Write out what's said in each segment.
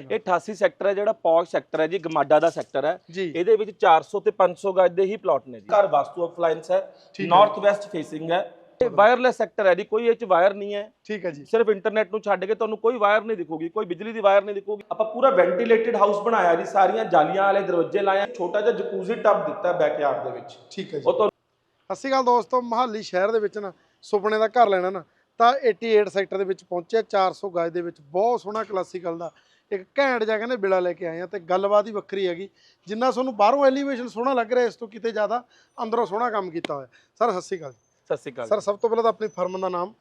ਇਹ 88 ਸੈਕਟਰ ਹੈ ਜਿਹੜਾ ਪੌਸ਼ ਸੈਕਟਰ ਹੈ ਜੀ ਗਮਾਡਾ ਦਾ ਸੈਕਟਰ ਹੈ। ਇਹਦੇ ਵਿੱਚ 400 ਤੇ 500 ਗਜ ਦੇ ਹੀ ਪਲਾਟ ਨੇ ਜੀ। ਘਰ ਵਾਸਤੂ ਅਪਲਾਈਨਸ ਹੈ। ਨਾਰਥ ਵੈਸਟ ਫੇਸਿੰਗ ਹੈ। ਇਹ ਵਾਇਰਲੈਸ ਸੈਕਟਰ ਹੈ ਜੀ ਕੋਈ ਇਹ ਚ ਵਾਇਰ ਨਹੀਂ ਹੈ। ਠੀਕ ਹੈ ਜੀ। ਸਿਰਫ ਇੰਟਰਨੈਟ ਨੂੰ ਛੱਡ ਕੇ ਤੁਹਾਨੂੰ ਕੋਈ ਵਾਇਰ ਨਹੀਂ ਦਿਖੂਗੀ ਕੋਈ ਬਿਜਲੀ ਦੀ ਵਾਇਰ ਨਹੀਂ ਦਿਖੂਗੀ। ਆਪਾਂ ਪੂਰਾ ਵੈਂਟੀਲੇਟਡ ਹਾਊਸ ਬਣਾਇਆ ਜੀ ਸਾਰੀਆਂ ਜਾਲੀਆਂ ਵਾਲੇ ਦਰਵਾਜ਼ੇ ਲਾਏ ਆ ਛੋਟਾ ਜਿਹਾ ਜਕੂਜ਼ੀ ਟੱਬ ਦਿੱਤਾ ਬੈਕਯਾਰਡ ਦੇ ਵਿੱਚ। ਠੀਕ ਹੈ ਜੀ। ਉਹ ਸ਼੍ਰੀ ਅਕਾਲ ਦੋਸਤੋ ਮਹਾਲੀ ਸ਼ਹਿਰ ਦੇ ਵਿੱਚ ਨਾ ਸੁਪਨੇ ਦਾ ਘਰ ਲੈਣਾ ਨਾ ਤਾਂ 88 ਸੈਕਟਰ ਦੇ ਵਿੱਚ ਪਹੁੰਚਿਆ 400 ਗਜ ਦੇ ਵਿੱਚ। ਬਹੁਤ ਸੋਹਣਾ ਕਲਾਸੀਕਲ ਦਾ ਇੱਕ ਘੈਂਟ ਜਿਹਾ ਕਹਿੰਦੇ ਬਿਲਾ ਲੈ ਕੇ ਆਏ ਆ ਤੇ ਗੱਲਬਾਤ ਹੀ ਵੱਖਰੀ ਹੈਗੀ। ਜਿੰਨਾ ਤੁਹਾਨੂੰ ਬਾਹਰੋਂ ਐਲੀਵੇਸ਼ਨ ਸੋਹਣਾ ਲੱਗ ਰਿਹਾ ਇਸ ਤੋਂ ਕਿਤੇ ਜ਼ਿਆਦਾ ਅੰਦਰੋਂ ਸੋਹਣਾ ਕੰਮ ਕੀਤਾ ਹੋਇਆ। ਸਰ ਸਤਿ ਸ਼੍ਰੀ ਅਕਾਲ ਸਤਿ ਸ਼੍ਰੀ ਅਕਾਲ ਸਰ ਸਭ ਤੋਂ ਪਹਿਲਾਂ ਤਾਂ ਆਪਣੀ ਫਰਮ ਦਾ ਨਾਮ।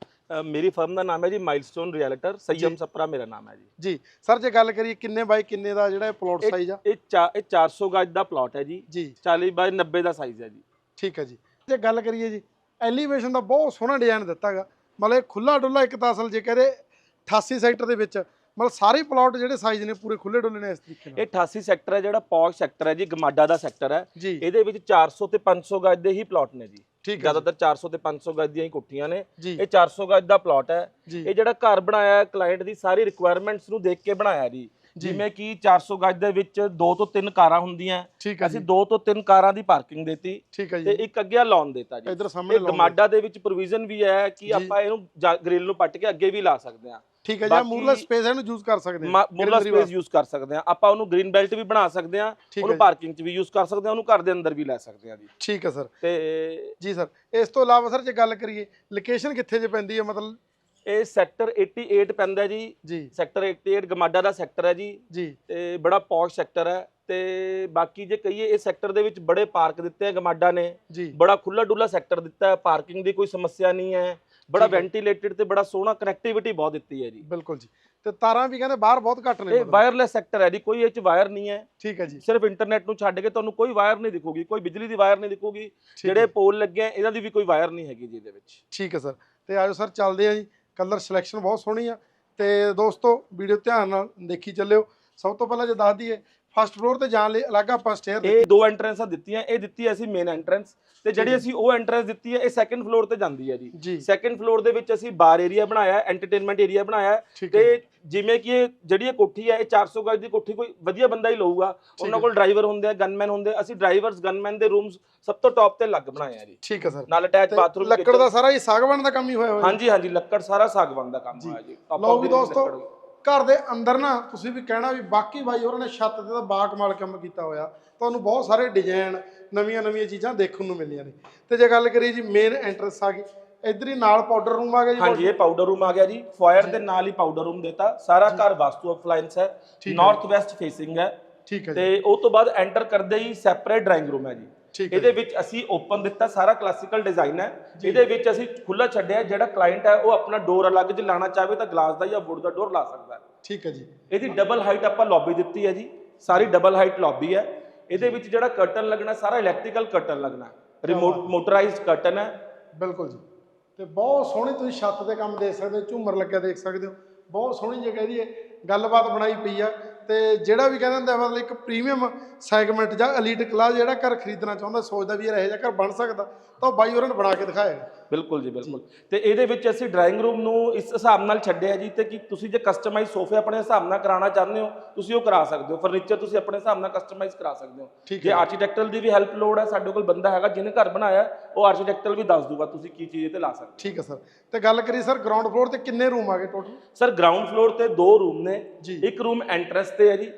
ਮੇਰੀ ਫਰਮ ਦਾ ਨਾਮ ਹੈ ਜੀ ਮਾਈਲਸਟੋਨ ਰਿਐਲਟਰ ਸਯਮ ਸਪਰਾ ਮੇਰਾ ਨਾਮ ਹੈ ਜੀ। ਜੀ। ਸਰ ਜੇ ਗੱਲ ਕਰੀਏ ਕਿੰਨੇ ਬਾਈ ਕਿੰਨੇ ਦਾ ਜਿਹੜਾ ਇਹ ਪਲੋਟ ਸਾਈਜ਼ ਆ? ਇਹ ਚਾ- ਇਹ 400 ਗਜ ਦਾ ਪਲਾਟ ਹੈ ਜੀ। ਜੀ। 40 ਬਾਈ 90 ਦਾ ਸਾਈਜ਼ ਹੈ ਜੀ। ਠੀਕ ਹੈ ਜੀ। ਜੇ ਗੱਲ ਕਰੀਏ ਜੀ ਐਲੀਵੇਸ਼ਨ ਦਾ ਬਹੁਤ ਸੋਹਣਾ ਡਿਜ਼ਾਈਨ ਦਿੱਤਾਗਾ ਮਤਲਬ ਇਹ ਖੁੱਲਾ ਡੁੱਲਾ ਇੱਕ ਤਾਂ ਅਸਲ ਜੇ ਕਹਦੇ 88 ਸੈਕਟਰ ਦੇ ਵਿੱਚ ਮਤਲਬ ਸਾਰੇ ਪਲਾਟ ਜਿਹੜੇ ਸਾਈਜ਼ ਨੇ ਪੂਰੇ ਖੁੱਲੇ ਡੁੱਲੇ ਨੇ ਇਸ ਤਰੀਕੇ ਨਾਲ। ਇਹ 88 ਸੈਕਟਰ ਹੈ ਜਿਹੜਾ ਪੌਸ਼ ਸੈਕਟਰ ਹੈ ਜੀ ਗਮਾਡਾ ਦਾ ਸੈਕਟਰ ਹੈ। ਜੀ। ਇਹਦੇ ਵਿੱਚ 400 ਤੇ 500 ਗਜ ਦੇ ਹੀ ਪਲਾਟ ਨੇ ਜੀ। ਠੀਕ ਹੈ ਜੀ, ਜ਼ਿਆਦਾਤਰ 400 ਤੇ 500 ਗਜ ਦੀਆਂ ਹੀ ਕੋਠੀਆਂ ਨੇ। ਜੀ। ਇਹ 400 ਗਜ ਦਾ ਪਲਾਟ ਹੈ। ਜੀ। ਇਹ ਜਿਹੜਾ ਘਰ ਬਣਾਇਆ ਹੈ ਕਲਾਇੰਟ ਦੀ ਸਾਰੀ ਰਿਕੁਆਇਰਮੈਂਟਸ ਨੂੰ ਦੇਖ ਕੇ ਬਣਾਇਆ ਜੀ। ਜਿਵੇਂ ਕਿ 400 ਗਜ ਦੇ ਵਿੱਚ 2 ਤੋਂ 3 ਕਾਰਾਂ ਹੁੰਦੀਆਂ। ਹੈ ਅਸੀਂ 2 ਤੋਂ 3 ਕਾਰਾਂ ਦੀ ਪਾਰਕਿੰਗ ਦਿੱਤੀ ਹੈ ਤੇ ਇੱਕ ਅੱਗੇ ਲੋਨ ਦਿੱਤਾ ਜੀ। ਇਧਰ ਸਾਹਮਣੇ। ਗਮਾਡਾ ਦੇ ਵਿੱਚ ਪ੍ਰੋਵੀਜ਼ਨ ਵੀ ਹੈ ਕਿ। ਆਪਾਂ ਇਹਨੂੰ ਗ੍ਰਿਲ ਨੂੰ ਪੱਟ ਕੇ ਅੱਗੇ ਵੀ ਲਾ ਸਕਦੇ ਹਾਂ। ਠੀਕ ਹੈ ਜੀ ਮੂਰਲਾ ਸਪੇਸ ਇਹਨੂੰ ਯੂਜ਼ ਕਰ ਸਕਦੇ ਮੂਰਲਾ greenery ਸਪੇਸ। ਯੂਜ਼ ਕਰ ਸਕਦੇ ਹਾਂ। ਆਪਾਂ ਉਹਨੂੰ ਗ੍ਰੀਨ ਬੈਲਟ ਵੀ ਬਣਾ ਸਕਦੇ ਹਾਂ ਹੈ ਉਹਨੂੰ। ਪਾਰਕਿੰਗ 'ਚ ਵੀ ਯੂਜ਼ ਕਰ ਸਕਦੇ ਹਾਂ ਉਹਨੂੰ ਘਰ ਦੇ ਅੰਦਰ ਵੀ ਲੈ ਸਕਦੇ ਹਾਂ ਜੀ। ਠੀਕ ਹੈ ਸਰ। ਤੇ ਜੀ ਸਰ ਇਸ ਤੋਂ ਇਲਾਵਾ ਸਰ ਜੇ ਗੱਲ ਕਰੀਏ ਲੋਕੇਸ਼ਨ ਕਿੱਥੇ ਜੇ ਪੈਂਦੀ ਹੈ? ਮਤਲਬ ਇਹ ਸੈਕਟਰ 88 ਪੈਂਦਾ ਜੀ। ਜੀ। ਸੈਕਟਰ 88 ਗਮਾਡਾ ਦਾ ਸੈਕਟਰ ਹੈ ਜੀ। ਜੀ। ਤੇ ਬੜਾ ਪੌਸ਼ ਸੈਕਟਰ ਹੈ। ਤੇ ਬਾਕੀ ਜੇ ਕਹੀਏ ਇਹ ਸੈਕਟਰ ਦੇ ਵਿੱਚ ਬੜੇ ਪਾਰਕ ਦਿੱਤੇ ਆ ਗਮਾਡਾ ਨੇ। ਜੀ। ਬੜਾ ਖੁੱਲਾ ਡੁੱਲਾ ਸੈਕਟਰ ਦਿੱਤਾ ਹੈ। ਪਾਰਕਿੰਗ ਦੀ ਕੋਈ ਸਮੱਸਿਆ ਨਹੀਂ ਹੈ। ਬੜਾ ਹੈ। ਵੈਂਟੀਲੇਟਡ ਤੇ ਬੜਾ ਸੋਹਣਾ ਕਨੈਕਟੀਵਿਟੀ ਬਹੁਤ ਦਿੱਤੀ ਹੈ ਜੀ। ਬਿਲਕੁਲ ਜੀ। ਤੇ ਤਾਰਾਂ ਵੀ ਕਹਿੰਦੇ ਬਾਹਰ ਬਹੁਤ ਘੱਟ ਨੇ ਇਹ। ਵਾਇਰਲੈਸ ਸੈਕਟਰ ਹੈ ਜੀ। ਕੋਈ ਇਹ ਚ ਵਾਇਰ ਨਹੀਂ ਹੈ। ਠੀਕ ਹੈ ਜੀ। ਸਿਰਫ ਇੰਟਰਨੈਟ ਨੂੰ ਛੱਡ ਕੇ ਤੁਹਾਨੂੰ ਕੋਈ ਵਾਇਰ ਨਹੀਂ ਦਿਖੂਗੀ। ਕੋਈ ਬਿਜਲੀ ਦੀ ਵਾਇਰ ਨਹੀਂ ਦਿਖੂਗੀ। ਜਿਹੜੇ ਹੈ। ਪੋਲ ਲੱਗੇ ਆ ਇਹਨਾਂ ਦੀ ਵੀ ਕੋਈ ਵਾਇਰ ਨਹੀਂ ਹੈਗੀ ਜੀ ਇਹਦੇ ਵਿੱਚ। ਠੀਕ ਹੈ ਸਰ ਤੇ ਆਜੋ ਸਰ ਚੱਲਦੇ ਆ ਜੀ। ਕਲਰ ਸਿਲੈਕਸ਼ਨ ਬਹੁਤ ਸੋਹਣੀ ਆ ਤੇ ਦੋਸਤੋ ਵੀਡੀਓ ਧਿਆਨ ਨਾਲ ਦੇਖੀ ਚੱਲਿਓ। ਸਭ ਤੋਂ ਪਹਿਲਾਂ ਜੇ ਦੱਸ ਦਈਏ ਫਸਟ ਫਲੋਰ ਤੇ ਜਾਣ ਲਈ ਅਲੱਗ ਆਪਾਂ ਸਟੇਅਰ ਇਹ ਦੋ ਐਂਟਰੈਂਸਾਂ ਦਿੱਤੀਆਂ ਇਹ ਦਿੱਤੀ ਅਸੀਂ ਮੇਨ ਐਂਟਰੈਂਸ ਤੇ ਜਿਹੜੀ ਅਸੀਂ ਉਹ ਐਂਟਰੈਂਸ ਦਿੱਤੀ ਹੈ ਇਹ ਸੈਕੰਡ ਫਲੋਰ ਤੇ ਜਾਂਦੀ ਹੈ ਜੀ। ਸੈਕੰਡ ਫਲੋਰ ਦੇ ਵਿੱਚ ਅਸੀਂ ਬਾਰ ਏਰੀਆ ਬਣਾਇਆ ਹੈ ਐਂਟਰਟੇਨਮੈਂਟ ਏਰੀਆ ਬਣਾਇਆ ਹੈ ਤੇ ਜਿਵੇਂ ਕਿ ਇਹ ਜਿਹੜੀ ਇਹ ਕੋਠੀ ਹੈ ਇਹ 400 ਗਜ ਦੀ ਕੋਠੀ ਕੋਈ ਵਧੀਆ ਬੰਦਾ ਹੀ ਲਊਗਾ। ਉਹਨਾਂ। ਕੋਲ ਡਰਾਈਵਰ ਹੁੰਦੇ ਆ ਗਨਮੈਨ ਹੁੰਦੇ ਅਸੀਂ ਡਰਾਈਵਰਸ ਗਨਮੈਨ ਦੇ ਰੂਮਸ ਸਭ ਤੋਂ ਟੌਪ ਤੇ ਲੱਗ ਬਣਾਏ ਆ ਜੀ। ਠੀਕ ਹੈ ਸਰ। ਨਾਲ ਅਟੈਚ ਬਾਥਰੂਮ ਲੱਕੜ ਦਾ ਸਾਰਾ ਹੀ ਸਾਗਵਾਨ ਦਾ ਕੰਮ ਹੀ ਹੋਇਆ ਹੋਇਆ। ਹਾਂਜੀ ਹਾਂਜੀ ਲੱਕੜ ਸਾਰਾ ਸਾਗਵਾਨ ਦਾ ਕੰਮ। ਹੋਇਆ ਜੀ। ਲਓ ਵੀ ਦੋਸਤੋ। ਘਰ ਦੇ ਅੰਦਰ ਨਾ ਤੁਸੀਂ ਵੀ ਕਹਿਣਾ ਵੀ ਬਾਕੀ ਬਾਈ ਹੋਰਾਂ ਨੇ ਛੱਤ ਤੇ ਤਾਂ ਬਾਕਮਾਲ ਕੰਮ ਕੀਤਾ ਹੋਇਆ। ਤੁਹਾਨੂੰ ਬਹੁਤ ਸਾਰੇ ਡਿਜ਼ਾਈਨ ਨਵੀਆਂ ਨਵੀਆਂ ਚੀਜ਼ਾਂ ਦੇਖਣ ਨੂੰ ਮਿਲੀਆਂ ਨੇ। ਤੇ ਜੇ ਗੱਲ ਕਰੀਏ ਜੀ ਮੇਨ ਐਂਟਰੈਂਸ ਆ ਗਈ ਇੱਧਰ ਹੀ ਨਾਲ ਪਾਊਡਰ ਰੂਮ ਆ ਗਿਆ ਜੀ ਹਾਂਜੀ ਇਹ ਪਾਊਡਰ ਰੂਮ ਆ ਗਿਆ ਜੀ। ਫਾਇਰ ਦੇ ਨਾਲ ਹੀ ਪਾਊਡਰ ਰੂਮ ਦਿੱਤਾ। ਸਾਰਾ ਘਰ ਵਾਸਤੂ ਅਪਲਾਈਨਸ ਹੈ। ਨਾਰਥ ਵੈਸਟ ਫੇਸਿੰਗ ਹੈ। ਠੀਕ ਹੈ ਤੇ ਉਹ ਤੋਂ ਬਾਅਦ ਐਂਟਰ ਕਰਦੇ ਹੀ ਸੈਪਰੇਟ ਡਰਾਇੰਗ ਰੂਮ ਹੈ ਜੀ। ਇਹਦੇ ਵਿੱਚ ਅਸੀਂ ਓਪਨ ਦਿੱਤਾ ਸਾਰਾ ਕਲਾਸੀਕਲ ਡਿਜ਼ਾਈਨ ਹੈ। ਇਹਦੇ ਵਿੱਚ ਅਸੀਂ ਖੁੱਲਾ ਛੱਡਿਆ ਜਿਹੜਾ ਕਲਾਇੰਟ ਹੈ ਉਹ ਆਪਣਾ ਡੋਰ ਅਲੱਗ ਚ ਲਾਣਾ ਚਾਹਵੇ ਤਾਂ ਗਲਾਸ ਦਾ ਜਾਂ ਵੁੱਡ ਦਾ ਡੋਰ ਲਾ ਸਕਦਾ ਹੈ। ਠੀਕ ਹੈ ਜੀ। ਇਹਦੀ ਡਬਲ ਹਾਈਟ ਆਪਾਂ ਲੌਬੀ ਦਿੱਤੀ ਹੈ ਜੀ। ਸਾਰੀ ਡਬਲ ਹਾਈਟ ਲੌਬੀ ਹੈ। ਇਹਦੇ ਵਿੱਚ ਜਿਹੜਾ ਕਰਟਨ ਲੱਗਣਾ ਸਾਰਾ ਇਲੈਕਟ੍ਰੀਕਲ ਕਰਟਨ ਲੱਗਣਾ ਰਿਮੋਟ ਮੋਟਰਾਈਜ਼ਡ ਕਰਟਨ ਹੈ। ਬਿਲਕੁਲ ਜੀ। ਤੇ ਬਹੁਤ ਸੋਹਣੀ ਤੁਸੀਂ ਛੱਤ ਤੇ ਕੰਮ ਦੇਖ ਸਕਦੇ ਹੋ ਝੂਮਰ ਲੱਗਿਆ ਦੇਖ ਸਕਦੇ ਹੋ। ਬਹੁਤ ਸੋਹਣੀ ਜਗ੍ਹਾ ਇਹਦੀ ਇਹ ਗੱਲਬਾਤ ਬਣਾਈ ਪਈ ਆ। ਤੇ ਜਿਹੜਾ ਵੀ ਕਹਿੰਦਾ ਹੁੰਦਾ ਮਤਲਬ ਇੱਕ ਪ੍ਰੀਮੀਅਮ ਸੈਗਮੈਂਟ ਜਾਂ ਐਲੀਟ ਕਲਾਸ ਜਿਹੜਾ ਘਰ ਖਰੀਦਣਾ ਚਾਹੁੰਦਾ ਸੋਚਦਾ ਵੀ ਇਹੋ ਜਿਹਾ ਘਰ ਬਣ ਸਕਦਾ ਤਾਂ ਉਹ ਬਾਈ ਹੋਰਾਂ ਨੇ ਬਣਾ ਕੇ ਦਿਖਾਇਆ ਬਿਲਕੁਲ ਜੀ ਬਿਲਕੁਲ। ਤੇ ਇਹਦੇ ਵਿੱਚ ਅਸੀਂ ਡਰਾਇੰਗ ਰੂਮ ਨੂੰ ਇਸ ਹਿਸਾਬ ਨਾਲ ਛੱਡਿਆ ਜੀ ਤੇ ਕਿ ਤੁਸੀਂ ਜੇ ਕਸਟਮਾਈਜ਼ ਸੋਫੇ ਆਪਣੇ ਹਿਸਾਬ ਨਾਲ ਕਰਾਉਣਾ ਚਾਹੁੰਦੇ ਹੋ ਤੁਸੀਂ ਉਹ ਕਰਾ ਸਕਦੇ ਹੋ। ਫਰਨੀਚਰ ਤੁਸੀਂ ਆਪਣੇ ਹਿਸਾਬ ਨਾਲ ਕਸਟਮਾਈਜ਼ ਕਰਾ ਸਕਦੇ ਹੋ। ਜੇ ਆਰਕੀਟੈਕਟਲ ਦੀ ਵੀ ਹੈਲਪ ਲੋੜ ਹੈ ਸਾਡੇ ਕੋਲ ਬੰਦਾ ਹੈਗਾ ਜਿਹਨੇ ਘਰ ਬਣਾਇਆ ਉਹ ਆਰਕੀਟੈਕਟਲ ਵੀ ਦੱਸ ਦੂਗਾ ਤੁਸੀਂ ਕੀ ਚੀਜ਼ ਤੇ ਲਾ ਸਕਦੇ ਠੀਕ ਹੈ ਸਰ। ਤੇ ਗੱਲ ਕਰੀਏ ਸਰ ਗਰਾਊਂਡ ਫਲੋਰ ਤੇ ਕਿੰਨੇ ਰੂਮ ਆ ਗਏ ਟੋਟਲ ਸਰ ਗਰਾਊਂਡ ਫਲੋਰ ਤੇ ਦੋ ਰੂਮ ਨੇ। ਜੀ। ਇੱਕ ਰੂਮ ਐਂਟਰੈਂਸ ਤੇ ਹੈ ਜੀ।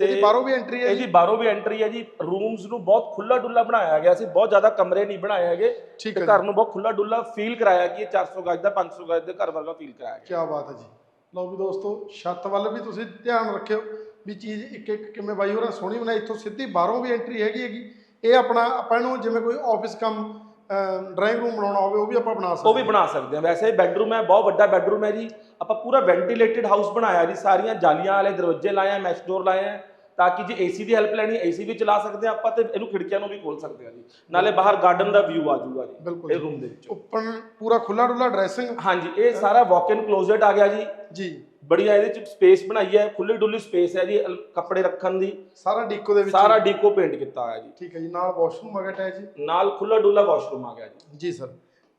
ਇਹਦੀ ਬਾਹਰੋਂ ਵੀ ਐਂਟਰੀ ਹੈ ਇਹਦੀ ਜੀ ਬਾਹਰੋਂ ਵੀ ਐਂਟਰੀ ਹੈ ਜੀ। ਰੂਮਸ ਨੂੰ ਬਹੁਤ ਖੁੱਲਾ ਡੁੱਲਾ ਬਣਾਇਆ ਗਿਆ ਸੀ। ਬਹੁਤ ਜ਼ਿਆਦਾ ਕਮਰੇ ਨਹੀਂ ਬਣਾਏ ਹੈਗੇ। ਤੇ ਘਰ ਨੂੰ ਬਹੁਤ ਖੁੱਲਾ ਡੁੱਲਾ ਫੀਲ ਕਰਾਇਆ ਕਿ ਇਹ 400 ਗਜ ਦਾ 500 ਗਜ ਦੇ ਘਰ ਵਰਗਾ ਫੀਲ ਕਰਾਇਆ ਗਿਆ। ਕੀ ਬਾਤ ਹੈ ਜੀ। ਲਓ ਵੀ ਦੋਸਤੋ ਛੱਤ ਵੱਲ ਵੀ ਤੁਸੀਂ ਧਿਆਨ ਰੱਖਿਓ ਵੀ ਚੀਜ਼ ਇੱਕ ਇੱਕ ਕਿਵੇਂ ਬਾਈ ਹੋਰਾਂ ਸੋਹਣੀ ਬਣਾਈ। ਇੱਥੋਂ ਸਿੱਧੀ ਬਾਹਰੋਂ ਵੀ ਐਂਟਰੀ ਹੈਗੀ ਹੈਗੀ। ਇਹ ਆਪਣਾ ਆਪਾਂ ਇਹਨੂੰ ਜਿਵੇਂ ਕੋਈ ਆਫਿਸ ਕੰਮ ਡਰਾਇੰਗ ਰੂਮ ਬਣਾਉਣਾ ਹੋਵੇ ਉਹ ਵੀ ਆਪਾਂ ਬਣਾ ਸਕਦੇ ਉਹ ਵੀ ਬਣਾ ਸਕਦੇ ਹਾਂ। ਵੈਸੇ ਬੈੱਡਰੂਮ ਹੈ ਬਹੁਤ ਵੱਡਾ ਬੈੱਡਰੂਮ ਹੈ ਜੀ। ਆਪਾਂ ਪੂਰਾ ਵੈਂਟੀਲੇਟਡ ਹਾਊਸ ਬਣਾਇਆ ਜੀ ਸਾਰੀਆਂ ਜਾਲੀਆਂ ਵਾਲੇ ਦਰਵਾਜ਼ੇ ਲਾਏ ਆ ਮੈਸ਼ ਡੋਰ ਲਾਏ ਆ ਤਾਂ ਕਿ ਜੇ ਏਸੀ ਦੀ ਹੈਲਪ ਲੈਣੀ ਏਸੀ ਵੀ ਚਲਾ ਸਕਦੇ ਆ ਆਪਾਂ ਤੇ ਇਹਨੂੰ ਖਿੜਕੀਆਂ ਨੂੰ ਵੀ ਖੋਲ ਸਕਦੇ ਆ ਜੀ। ਨਾਲੇ ਬਾਹਰ ਗਾਰਡਨ ਦਾ ਵਿਊ ਆ ਜਾਊਗਾ ਜੀ ਇਹ। ਰੂਮ ਦੇ ਵਿੱਚ। ਉੱਪਰ ਪੂਰਾ ਖੁੱਲਾ ਡੁੱਲਾ ਡਰੈਸਿੰਗ ਹਾਂਜੀ ਇਹ ਸਾਰਾ ਵਾਕ ਇਨ ਕਲੋਜ਼ਟ ਆ ਗਿਆ ਜੀ। ਜੀ। ਬੜੀਆ ਇਹਦੇ ਚ ਸਪੇਸ ਬਣਾਈ ਹੈ ਖੁੱਲੀ ਡੁੱਲੀ ਸਪੇਸ ਹੈ ਜੀ ਅਲ- ਕੱਪੜੇ ਰੱਖਣ ਦੀ। ਸਾਰਾ ਡੀਕੋ ਦੇ ਵਿੱਚ ਸਾਰਾ ਡੀਕੋ ਪੇਂਟ ਕੀਤਾ ਹੋਇਆ ਜੀ। ਠੀਕ ਹੈ ਜੀ ਨਾਲ ਵਾਸ਼ਰੂਮ ਆ ਗਿਆ ਅਟੈਚ ਜੀ। ਨਾਲ ਖੁੱਲਾ ਡੁੱਲਾ ਵਾਸ਼ਰੂਮ ਆ ਗਿਆ ਜੀ। ਜੀ ਸਰ।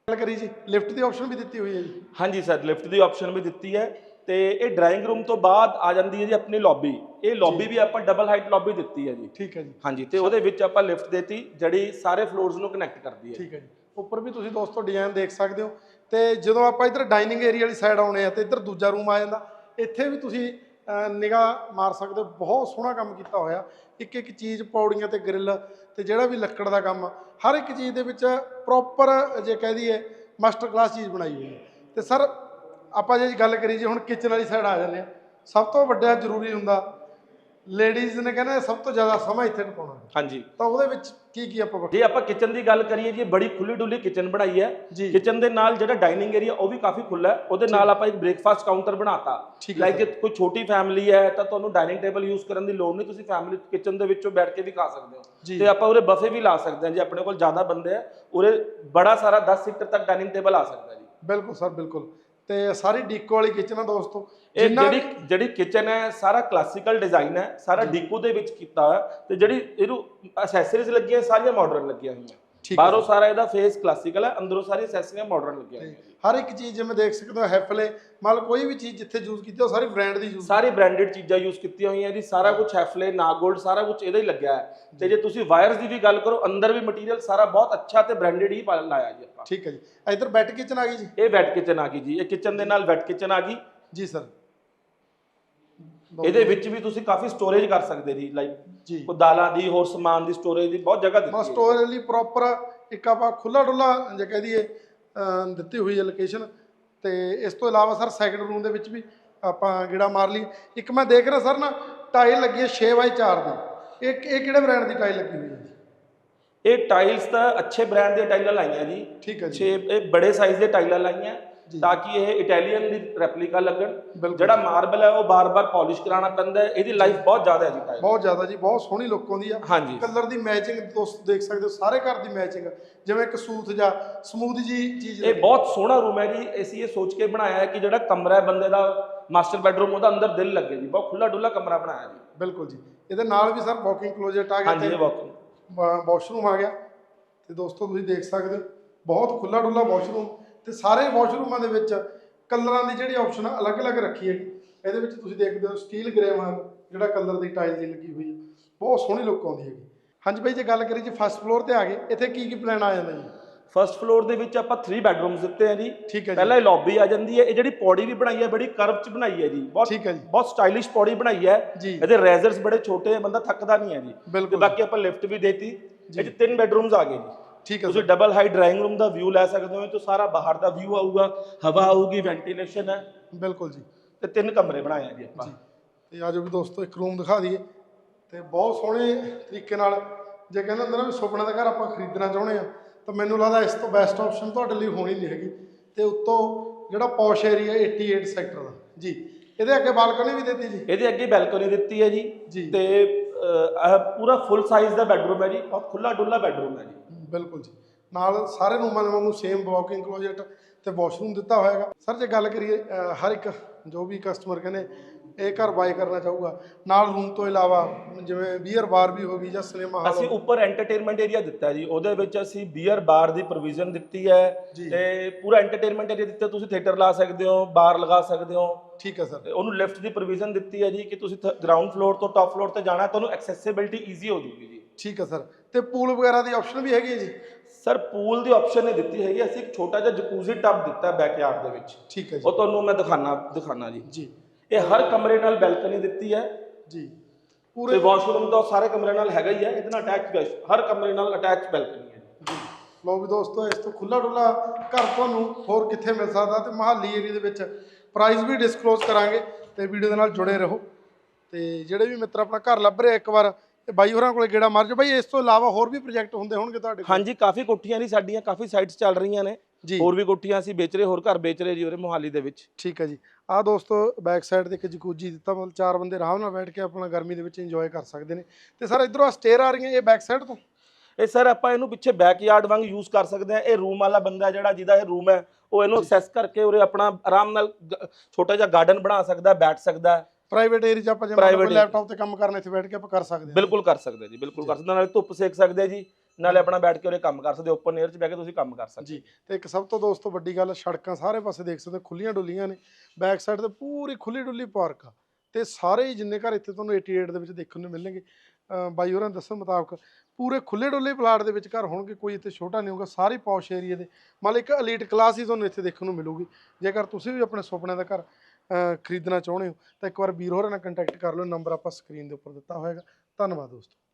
ਗੱਲ ਕਰੀ ਜੀ ਲਿਫਟ ਦੀ ਆਪਸ਼ਨ ਵੀ ਦਿੱਤੀ ਹੋਈ ਹੈ ਜੀ। ਹਾਂਜੀ ਸਰ ਲਿਫਟ ਦੀ ਆਪਸ਼ਨ ਵੀ ਦਿੱਤੀ ਹੈ ਤੇ ਇਹ ਡਰਾਇੰਗ ਰੂਮ ਤੋਂ ਬਾਅਦ ਆ ਜਾਂਦੀ ਹੈ ਜੀ ਆਪਣੀ ਲੌਬੀ ਇਹ ਲੌਬੀ ਵੀ ਆਪਾਂ ਡਬਲ ਹਾਈਟ ਲੌਬੀ ਦਿੱਤੀ ਹੈ ਜੀ। ਠੀਕ ਹੈ ਜੀ। ਹਾਂਜੀ ਤੇ ਉਹਦੇ ਵਿੱਚ ਆਪਾਂ ਲਿਫਟ ਦੇਤੀ ਜਿਹੜੀ ਸਾਰੇ ਫਲੋਰਸ ਨੂੰ ਕਨੈਕਟ ਕਰਦੀ ਹੈ। ਠੀਕ ਹੈ ਜੀ। ਉੱਪਰ ਵੀ ਤੁਸੀਂ ਦੋਸਤੋ ਡਿਜ਼ਾਈਨ ਦੇਖ ਸਕਦੇ ਹੋ। ਤੇ ਜਦੋਂ ਆਪਾਂ ਇੱਧਰ ਡਾਈਨਿੰਗ ਏਰੀਆ ਵਾਲੀ ਸਾਈਡ ਆਉਣੇ ਆ ਤੇ ਇੱਧਰ ਦੂਜਾ ਰੂਮ ਆ ਜਾਂਦਾ ਇੱਥੇ ਵੀ ਤੁਸੀਂ ਨਿਗਾਹ ਮਾਰ ਸਕਦੇ ਹੋ। ਬਹੁਤ ਸੋਹਣਾ ਕੰਮ ਕੀਤਾ ਹੋਇਆ। ਇੱਕ ਇੱਕ ਚੀਜ਼ ਪੌੜੀਆਂ ਤੇ ਗ੍ਰਿਲ ਤੇ ਜਿਹੜਾ ਵੀ ਲੱਕੜ ਦਾ ਕੰਮ, ਹਰ ਇੱਕ ਚੀਜ਼ ਦੇ ਵਿੱਚ ਪ੍ਰੋਪਰ ਜੇ ਕਹਿ ਦਈਏ ਮਾਸਟਰ ਕਲਾਸ ਚੀਜ਼ ਬਣਾਈ ਹੋਈ ਹੈ। ਤੇ ਸਰ, ਆਪਾਂ ਜੇ ਗੱਲ ਕਰੀ ਜੇ ਹੁਣ ਕਿਚਨ ਵਾਲੀ ਸਾਈਡ ਆ ਜਾਂਦੇ ਆ ਸਭ ਤੋਂ ਵੱਡਾ ਜ਼ਰੂਰੀ ਹੁੰਦਾ ਲੇਡੀਜ਼ ਨੇ ਕਹਿੰਦੇ ਸਭ ਤੋਂ ਜ਼ਿਆਦਾ ਸਮਾਂ ਇੱਥੇ ਟਪਾਉਣਾ ਹਾਂਜੀ। ਤਾਂ ਉਹਦੇ ਵਿੱਚ ਕੀ ਕੀ ਆਪਾਂ ਜੇ ਆਪਾਂ ਕਿਚਨ ਦੀ ਗੱਲ ਕਰੀਏ ਜੀ ਬੜੀ ਖੁੱਲੀ ਡੁੱਲੀ ਕਿਚਨ ਬਣਾਈ ਹੈ। ਕਿਚਨ ਦੇ ਨਾਲ ਜਿਹੜਾ ਡਾਈਨਿੰਗ ਏਰੀਆ ਉਹ ਵੀ ਕਾਫੀ ਖੁੱਲਾ ਹੈ। ਉਹਦੇ ਨਾਲ ਆਪਾਂ ਇੱਕ ਬ੍ਰੇਕਫਾਸਟ ਕਾਊਂਟਰ ਬਣਾਤਾ। ਲਾਈਕ ਜੇ ਕੋਈ ਛੋਟੀ ਫੈਮਿਲੀ ਹੈ ਤਾਂ ਤੁਹਾਨੂੰ ਡਾਈਨਿੰਗ ਟੇਬਲ ਯੂਜ਼ ਕਰਨ ਦੀ ਲੋੜ ਨਹੀਂ। ਤੁਸੀਂ ਫੈਮਿਲੀ ਕਿਚਨ ਦੇ ਵਿੱਚੋਂ ਬੈਠ ਕੇ ਵੀ ਖਾ ਸਕਦੇ ਹੋ। ਤੇ ਆਪਾਂ ਉਰੇ ਬਫੇ ਵੀ ਲਾ ਸਕਦੇ ਹਾਂ ਜੇ। ਆਪਣੇ ਕੋਲ ਜ਼ਿਆਦਾ ਬੰਦੇ ਆ ਉਰੇ ਬੜਾ ਸਾਰਾ 10 ਸੀਟਰ ਤੱਕ ਡਾਈਨਿੰਗ ਟੇਬਲ ਆ ਸਕਦਾ ਜੀ। ਬਿਲਕੁਲ ਸਰ ਬਿਲਕੁਲ। ਤੇ ਸਾਰੀ ਡੀਕੋ ਵਾਲੀ ਕਿਚਨ ਆ ਦੋਸਤੋ। ਇਹ ਜਿਹੜੀ ਜਿਹੜੀ ਕਿਚਨ ਹੈ ਸਾਰਾ ਕਲਾਸੀਕਲ ਡਿਜ਼ਾਈਨ ਹੈ ਸਾਰਾ ਡੀਕੋ ਦੇ ਵਿੱਚ ਕੀਤਾ ਤੇ ਜਿਹੜੀ ਇਹਨੂੰ ਅਸੈਸਰੀਜ਼ ਲੱਗੀਆਂ ਸਾਰੀਆਂ ਮਾਡਰਨ ਲੱਗੀਆਂ ਹੋਈਆਂ। ਬਾਹਰੋਂ ਸਾਰਾ। ਇਹਦਾ ਫੇਸ ਕਲਾਸੀਕਲ ਹੈ ਅੰਦਰੋਂ ਸਾਰੀ ਅਸੈਸਰੀਆਂ ਮਾਡਰਨ ਲੱਗੀਆਂ ਹੋਈਆਂ ਜੀ। ਹਰ ਇੱਕ ਚੀਜ਼ ਜਿਵੇਂ ਦੇਖ ਸਕਦੇ ਹੋ ਹੈਫਲੇ ਮਤਲਬ ਕੋਈ ਵੀ ਚੀਜ਼ ਜਿੱਥੇ ਯੂਜ਼ ਕੀਤੀ ਉਹ ਸਾਰੀ ਬ੍ਰਾਂਡ ਦੀ ਯੂਜ਼ ਸਾਰੀ ਬ੍ਰਾਂਡਡ ਚੀਜ਼ਾਂ ਯੂਜ਼ ਕੀਤੀਆਂ ਹੋਈਆਂ ਜੀ ਸਾਰਾ ਕੁਝ ਹੈਫਲੇ ਨਾਗੋਲਡ ਸਾਰਾ ਕੁਝ ਇਹਦਾ ਹੀ ਲੱਗਿਆ ਹੈ। ਤੇ ਜੇ ਤੁਸੀਂ ਵਾਇਰਸ ਦੀ ਵੀ ਗੱਲ ਕਰੋ ਅੰਦਰ ਵੀ ਮਟੀਰੀਅਲ ਸਾਰਾ ਬਹੁਤ ਅੱਛਾ ਤੇ ਬ੍ਰਾਂਡਡ ਹੀ ਲਾਇਆ ਜੀ ਆਪਾਂ। ਠੀਕ ਹੈ ਜੀ। ਇਧਰ ਬੈੱਡ ਕਿਚਨ ਆ ਗਈ ਜੀ? ਇਹ ਵੈਟ ਕਿਚਨ ਆ ਗਈ ਜੀ ਇਹ ਕਿਚਨ ਦੇ ਨਾਲ ਵੈਟ ਕਿਚਨ ਆ ਗਈ। ਜੀ ਸਰ ਇਹਦੇ ਵਿੱਚ ਵੀ ਤੁਸੀਂ ਕਾਫੀ ਸਟੋਰੇਜ ਕਰ ਸਕਦੇ ਜੀ ਲਾਈਕ ਜੀ। ਕੋਈ ਦਾਲਾਂ ਦੀ ਹੋਰ ਸਮਾਨ ਦੀ ਸਟੋਰੇਜ ਦੀ ਬਹੁਤ ਜਗ੍ਹਾ ਦਿੱਤੀ ਹੈ। ਸਟੋਰੇਜ ਲਈ ਪ੍ਰੋਪਰ ਇੱਕ ਆਪਾਂ ਖੁੱਲਾ ਡੁੱਲਾ ਜੇ ਕਹਿ ਦਈਏ ਦਿੱਤੀ ਹੋਈ ਹੈ ਲੋਕੇਸ਼ਨ ਤੇ ਇਸ ਤੋਂ ਇਲਾਵਾ ਸਰ ਸੈਕੰਡ ਰੂਮ ਦੇ ਵਿੱਚ ਵੀ ਆਪਾਂ ਗੇੜਾ ਮਾਰ ਲਈ। ਇੱਕ ਮੈਂ ਦੇਖ ਰਿਹਾ ਸਰ ਨਾ ਟਾਈਲ ਲੱਗੀ ਹੈ 6x4 ਦੀ। ਇਹ ਇਹ ਕਿਹੜੇ ਬ੍ਰਾਂਡ ਦੀ ਟਾਈਲ ਲੱਗੀ ਹੋਈ ਹੈ ਜੀ? ਇਹ ਟਾਈਲਸ ਤਾਂ ਅੱਛੇ ਬ੍ਰਾਂਡ ਦੀਆਂ ਟਾਈਲਾਂ ਲਾਈਆਂ ਜੀ। ਠੀਕ ਹੈ ਜੀ। ਛੇ ਇਹ ਬੜੇ ਸਾਈਜ਼ ਦੇ ਟਾਈਲਾਂ ਲਾਈਆਂ। ਤਾਂ ਕਿ ਇਹ ਇਟਾਲੀਅਨ ਦੀ ਰੈਪਲੀਕਾ ਲੱਗਣ। ਜਿਹੜਾ ਮਾਰਬਲ ਹੈ ਉਹ ਬਾਰ-ਬਾਰ ਪਾਲਿਸ਼ ਕਰਾਉਣਾ ਪੈਂਦਾ ਹੈ। ਇਹਦੀ ਲਾਈਫ ਬਹੁਤ ਜ਼ਿਆਦਾ ਹੈ ਜੀ ਟਾਈਲ ਬਹੁਤ ਜ਼ਿਆਦਾ ਜੀ ਬਹੁਤ ਸੋਹਣੀ ਲੁੱਕ ਆਉਂਦੀ ਆ। ਹਾਂਜੀ। ਕਲਰ ਦੀ ਮੈਚਿੰਗ ਦੋਸਤ ਦੇਖ ਸਕਦੇ ਹੋ ਸਾਰੇ ਘਰ ਦੀ ਮੈਚਿੰਗ ਜਿਵੇਂ ਇੱਕ ਸੂਥ ਜਾਂ ਸਮੂਥ ਜੀ ਚੀਜ਼ ਇਹ ਬਹੁਤ ਸੋਹਣਾ ਰੂਮ ਹੈ ਜੀ। ਅਸੀਂ ਇਹ ਸੋਚ ਕੇ ਬਣਾਇਆ ਹੈ ਕਿ ਜਿਹੜਾ ਕਮਰਾ ਹੈ ਬੰਦੇ ਦਾ ਮਾਸਟਰ ਬੈਡਰੂਮ ਉਹਦਾ ਅੰਦਰ ਦਿਲ ਲੱਗੇ ਜੀ। ਬਹੁਤ ਖੁੱਲਾ ਡੁੱਲਾ ਕਮਰਾ ਬਣਾਇਆ ਜੀ। ਬਿਲਕੁਲ ਜੀ। ਇਹਦੇ ਨਾਲ ਵੀ ਸਰ ਵਾਕਿੰਗ ਕਲੋਜ਼ਟ ਆ ਗਿਆ ਹਾਂਜੀ ਵਾਕਿੰਗ ਵਾਸ਼ਰੂਮ ਆ ਗਿਆ। ਤੇ ਦੋਸਤੋ ਤੁਸੀਂ ਦੇਖ ਸਕਦੇ ਹੋ ਬਹੁਤ ਖੁੱਲਾ ਡੁੱਲਾ ਵਾਸ਼ਰੂਮ ਤੇ ਸਾਰੇ ਵਾਸ਼ਰੂਮਾਂ ਦੇ ਵਿੱਚ ਕਲਰਾਂ ਦੀ ਜਿਹੜੀ ਆਪਸ਼ਨ ਆ ਅਲੱਗ-ਅਲੱਗ ਰੱਖੀ ਹੈ ਇਹਦੇ ਵਿੱਚ ਤੁਸੀਂ ਦੇਖਦੇ ਹੋ ਸਟੀਲ ਗ੍ਰੇ ਵਾਂਗ ਜਿਹੜਾ ਕਲਰ ਦੀ ਟਾਈਲ ਦੀ ਲੱਗੀ ਹੋਈ ਹੈ ਬਹੁਤ ਸੋਹਣੀ ਲੁੱਕ ਆਉਂਦੀ ਹੈਗੀ। ਹਾਂਜੀ ਬਾਈ ਜੇ ਗੱਲ ਕਰੀ ਜੀ ਫਸਟ ਫਲੋਰ ਤੇ ਆ ਗਏ ਇੱਥੇ ਕੀ ਕੀ ਪਲਾਨ ਆ ਜਾਂਦਾ ਜੀ ਫਰਸਟ ਫਲੋਰ ਦੇ ਵਿੱਚ ਆਪਾਂ 3 ਬੈਡਰੂਮਸ ਦਿੱਤੇ ਆ ਜੀ। ਠੀਕ ਹੈ ਜੀ। ਪਹਿਲਾਂ ਇਹ ਲੌਬੀ ਆ ਜਾਂਦੀ ਹੈ। ਇਹ ਜਿਹੜੀ ਪੌੜੀ ਵੀ ਬਣਾਈ ਹੈ ਬੜੀ ਕਰਵ ਚ ਬਣਾਈ ਹੈ ਜੀ। ਬਹੁਤ ਠੀਕ ਹੈ ਜੀ। ਬਹੁਤ ਸਟਾਈਲਿਸ਼ ਪੌੜੀ ਬਣਾਈ ਹੈ। ਇਹਦੇ ਰੈਜ਼ਰਸ ਬੜੇ ਛੋਟੇ ਆ ਬੰਦਾ ਥੱਕਦਾ ਨਹੀਂ ਹੈ ਜੀ। ਤੇ ਬਾਕੀ ਆਪਾਂ ਲਿਫਟ ਵੀ ਦੇਤੀ। ਇਹ ਚ ਤਿੰਨ ਬੈਡਰੂਮਸ ਆ ਗਏ ਜੀ। ਠੀਕ ਹੈ ਤੁਸੀਂ ਡਬਲ ਹਾਈ ਡਰਾਇੰਗ ਰੂਮ ਦਾ ਵਿਊ ਲੈ ਸਕਦੇ ਹੋ ਤੇ ਸਾਰਾ ਬਾਹਰ ਦਾ ਵਿਊ ਆਊਗਾ ਹਵਾ ਆਊਗੀ ਵੈਂਟੀਲੇਸ਼ਨ ਹੈ। ਬਿਲਕੁਲ ਜੀ। ਤੇ ਤਿੰਨ ਕਮਰੇ ਬਣਾਏ ਆ ਜੀ ਆਪਾਂ। ਤੇ ਆਜੋ ਵੀ ਦੋਸਤੋ ਇੱਕ ਰੂਮ ਦਿਖਾ ਦਈਏ। ਤੇ ਬਹੁਤ ਸੋਹਣੇ ਤਰੀਕੇ ਨਾਲ ਜੇ ਕਹਿੰਦੇ ਹੁੰਦੇ ਨਾ ਵੀ ਸੁਪਨੇ ਦਾ ਘਰ ਆਪਾਂ ਖਰੀਦਣਾ ਚਾਹੁੰਦੇ ਆ ਤਾਂ ਮੈਨੂੰ ਲੱਗਦਾ ਇਸ ਤੋਂ ਬੈਸਟ ਆਪਸ਼ਨ ਤੁਹਾਡੇ ਲਈ ਹੋਣੀ ਨਹੀਂ ਹੈਗੀ। ਤੇ ਉੱਤੋਂ ਜਿਹੜਾ ਪੌਸ਼ ਏਰੀਆ 88 ਸੈਕਟਰ ਦਾ। ਜੀ। ਇਹਦੇ ਅੱਗੇ ਬਾਲਕਨੀ ਵੀ ਦਿੱਤੀ ਜੀ। ਇਹਦੇ ਅੱਗੇ ਬੈਲਕਨੀ ਦਿੱਤੀ ਹੈ ਜੀ। ਤੇ ਇਹ ਪੂਰਾ ਫੁੱਲ ਸਾਈਜ਼ ਦਾ ਬੈਡਰੂਮ ਹੈ ਜੀ ਬਹੁਤ ਖੁੱਲਾ ਡੁੱਲਾ ਬੈਡਰੂਮ ਹੈ ਜੀ। ਬਿਲਕੁਲ ਜੀ। ਨਾਲ ਸਾਰੇ ਰੂਮਾਂ ਦੇ ਵਾਂਗੂ ਸੇਮ ਵਾਕਿੰਗ ਕਲੋਜ਼ਟ ਤੇ ਵਾਸ਼ਰੂਮ ਦਿੱਤਾ ਹੋਇਆਗਾ ਸਰ ਜੇ ਗੱਲ ਕਰੀਏ ਅਹ, ਹਰ ਇੱਕ ਜੋ ਵੀ ਕਸਟਮਰ ਕਹਿੰਦੇ ਇਹ ਘਰ ਬਾਈ ਕਰਨਾ ਚਾਹੂਗਾ। ਨਾਲ ਰੂਮ ਤੋਂ ਇਲਾਵਾ ਜਿਵੇਂ ਬੀਅਰ ਬਾਰ ਵੀ ਹੋ ਗਈ ਜਾਂ ਸਿਨੇਮਾ ਹਾਲ ਅਸੀਂ ਉੱਪਰ ਐਂਟਰਟੇਨਮੈਂਟ ਏਰੀਆ ਦਿੱਤਾ ਜੀ। ਉਹਦੇ ਵਿੱਚ ਅਸੀਂ ਬੀਅਰ ਬਾਰ ਦੀ ਪ੍ਰੋਵੀਜ਼ਨ ਦਿੱਤੀ ਹੈ। ਤੇ ਪੂਰਾ ਐਂਟਰਟੇਨਮੈਂਟ ਏਰੀਆ ਦਿੱਤਾ। ਤੁਸੀਂ ਥੀਏਟਰ ਲਾ ਸਕਦੇ ਹੋ ਬਾਰ ਲਗਾ ਸਕਦੇ ਹੋ। ਠੀਕ ਹੈ ਸਰ। ਉਹਨੂੰ ਲਿਫਟ ਦੀ ਪ੍ਰੋਵੀਜ਼ਨ ਦਿੱਤੀ ਹੈ ਜੀ ਕਿ ਤੁਸੀਂ ਗਰਾਊਂਡ ਫਲੋਰ ਤੋਂ ਟਾਪ ਫਲੋਰ ਤੇ ਜਾਣਾ ਤੁਹਾਨੂੰ ਐਕਸੈਸਿਬਿਲਟੀ ਈਜ਼ੀ ਹੋ ਜੂਗੀ ਜੀ। ਠੀਕ ਹੈ ਸਰ। ਤੇ ਪੂਲ ਵਗੈਰਾ ਦੀ ਆਪਸ਼ਨ ਵੀ ਹੈਗੀ ਹੈ ਜੀ? ਸਰ ਪੂਲ ਦੀ ਆਪਸ਼ਨ ਨਹੀਂ ਦਿੱਤੀ ਹੈਗੀ। ਅਸੀਂ ਇੱਕ ਛੋਟਾ ਜਿਹਾ ਜਕੂਜ਼ੀ ਟੱਬ ਦਿੱਤਾ ਬੈਕਯਾਰਡ ਦੇ ਵਿੱਚ। ਠੀਕ ਹੈ ਜੀ। ਉਹ ਤੁਹਾਨੂੰ ਮੈਂ ਦਿਖਾਣਾ ਦਿਖਾਣਾ ਜੀ। ਜੀ। ਇਹ ਹਰ ਕਮਰੇ ਨਾਲ ਬੈਲਕਨੀ ਦਿੱਤੀ ਹੈ। ਜੀ। ਪੂਰੇ ਵਾਸ਼ਰੂਮ ਤਾਂ ਸਾਰੇ ਕਮਰੇ ਨਾਲ ਹੈਗਾ ਹੀ ਹੈ। ਇਹਦੇ ਨਾਲ ਅਟੈਚ ਹਰ ਕਮਰੇ ਨਾਲ ਅਟੈਚ ਬੈਲਕਨੀ ਹੈ। ਜੀ। ਲਓ ਵੀ ਦੋਸਤੋ ਇਸ ਤੋਂ ਖੁੱਲਾ ਡੁੱਲਾ ਘਰ ਤੁਹਾਨੂੰ ਹੋਰ ਕਿੱਥੇ ਮਿਲ ਸਕਦਾ ਤੇ ਮਹਾਲੀ ਏਰੀਆ ਦੇ ਵਿੱਚ ਪ੍ਰਾਈਸ ਵੀ ਡਿਸਕਲੋਜ਼ ਕਰਾਂਗੇ ਤੇ ਵੀਡੀਓ ਦੇ ਨਾਲ ਜੁੜੇ ਰਹੋ। ਤੇ ਜਿਹੜੇ ਵੀ ਮਿੱਤਰ ਆਪਣਾ ਘਰ ਲੱਭ ਰਹੇ ਇੱਕ ਵਾਰ ਤੇ ਬਾਈ ਹੋਰਾਂ ਕੋਲੇ ਗੇੜਾ ਮਾਰ ਜਾਓ ਬਾਈ ਇਸ ਤੋਂ ਇਲਾਵਾ ਹੋਰ ਵੀ ਪ੍ਰੋਜੈਕਟ ਹੁੰਦੇ ਹੋਣਗੇ ਤੁਹਾਡੇ ਕੋਲ? ਹਾਂਜੀ ਕਾਫੀ ਕੋਠੀਆਂ ਨੇ ਸਾਡੀਆਂ ਕਾਫੀ ਸਾਈਟਸ ਚੱਲ ਰਹੀਆਂ ਨੇ। ਜੀ ਹੋਰ ਵੀ ਕੋਠੀਆਂ ਅਸੀਂ ਵੇਚ ਰਹੇ ਹੋਰ ਘਰ ਵੇਚ ਰਹੇ ਜੀ ਉਰੇ ਮੋਹਾਲੀ ਦੇ ਵਿੱਚ। ਠੀਕ ਹੈ ਜੀ। ਆਹ ਦੋਸਤੋ ਬੈਕ ਸਾਈਡ ਤੇ ਇੱਕ ਜਕੂਜੀ ਦਿੱਤਾ ਮਤਲਬ ਚਾਰ ਬੰਦੇ ਆਰਾਮ ਨਾਲ ਬੈਠ ਕੇ ਆਪਣਾ ਗਰਮੀ ਦੇ ਵਿੱਚ ਇੰਜੋਏ ਕਰ ਸਕਦੇ ਨੇ। ਤੇ ਸਰ ਇਧਰੋਂ ਆ ਸਟੇਅਰ ਆ ਰਹੀਆਂ ਇਹ ਬੈਕ ਸਾਈਡ ਤੋਂ? ਇਹ ਸਰ ਆਪਾਂ ਇਹਨੂੰ ਪਿੱਛੇ ਬੈਕਯਾਰਡ ਵਾਂਗ ਯੂਜ਼ ਕਰ ਸਕਦੇ ਆ ਇਹ ਰੂਮ ਵਾਲਾ ਬੰਦਾ ਜਿਹੜਾ ਜਿਹਦਾ ਇਹ ਰੂਮ ਹੈ ਉਹ ਇਹਨੂੰ ਐਕਸੈਸ ਕਰਕੇ ਉਰੇ ਆਪਣਾ ਆਰਾਮ ਨਾਲ ਛੋਟਾ ਜਿਹਾ ਗਾਰਡਨ ਬਣਾ ਸਕਦਾ ਬੈਠ ਸਕਦਾ। ਪ੍ਰਾਈਵੇਟ ਏਰੀਆ 'ਚ ਆਪਾਂ ਜੇ ਮਤਲਬ ਲੈਪਟਾਪ ਤੇ ਕੰਮ ਕਰਨਾ ਇੱਥੇ ਬੈਠ ਕੇ ਆਪਾਂ ਕਰ ਸਕਦੇ ਹਾਂ ਬਿਲਕੁਲ ਕਰ ਸਕਦੇ ਜੀ ਬਿਲਕੁਲ ਕਰ ਸਕਦੇ ਨਾਲੇ ਧੁੱਪ ਸੇਕ ਸਕਦੇ ਜੀ। ਨਾਲੇ ਆਪਣਾ ਬੈਠ ਕੇ ਉਰੇ ਕੰਮ ਕਰ ਸਕਦੇ ਓਪਨ 에ਅਰ 'ਚ ਬਹਿ ਕੇ ਤੁਸੀਂ ਕੰਮ ਕਰ ਸਕਦੇ। ਜੀ ਤੇ ਇੱਕ ਸਭ ਤੋਂ ਦੋਸਤੋ ਵੱਡੀ ਗੱਲ ਸੜਕਾਂ ਸਾਰੇ ਪਾਸੇ ਦੇਖ ਸਕਦੇ ਹੋ, ਖੁੱਲੀਆਂ ਡੁੱਲੀਆਂ ਨੇ ਬੈਕ ਸਾਈਡ ਤੇ ਪੂਰੀ ਖੁੱਲੀ ਡੁੱਲੀ ਪਾਰਕ ਆ। ਤੇ ਸਾਰੇ ਹੀ ਜਿੰਨੇ ਘਰ ਇੱਥੇ ਤੁਹਾਨੂੰ 88 ਦੇ ਵਿੱਚ ਦੇਖਣ ਨੂੰ ਮਿਲਣਗੇ ਬਾਈ ਹੋਰਾਂ ਦੇ ਦੱਸਣ ਮੁਤਾਬਕ ਪੂਰੇ ਖੁੱਲੇ ਡੁੱਲੇ ਪਲਾਟ ਦੇ ਵਿੱਚ ਘਰ ਹੋਣਗੇ ਕੋਈ ਇੱਥੇ ਛੋਟਾ ਨਹੀਂ ਹੋਊਗਾ ਸਾਰੇ ਪੌਸ਼ ਏਰੀਆ ਦੇ। ਮਤਲਬ ਇੱਕ ਅਲੀਟ ਕਲਾਸ ਹੀ ਤੁਹਾਨੂੰ ਇੱਥੇ ਦੇਖਣ ਨੂੰ ਮਿਲੂਗੀ। ਜੇਕਰ ਤੁਸੀਂ ਵੀ ਆਪਣੇ ਸੁਪਨੇ ਦਾ ਘਰ ਖਰੀਦਣਾ ਚਾਹੁੰਦੇ ਹੋ ਤਾਂ ਇੱਕ ਵਾਰ ਵੀਰ ਹੋਰਾਂ ਨਾਲ ਕੰਟੈਕਟ ਕਰ ਲਓ ਨੰਬਰ ਆਪਾਂ ਸਕਰੀਨ ਦੇ ਉੱਪਰ ਦਿੱਤਾ ਹੋਏਗਾ। ਧੰਨਵਾਦ ਦੋਸਤੋ।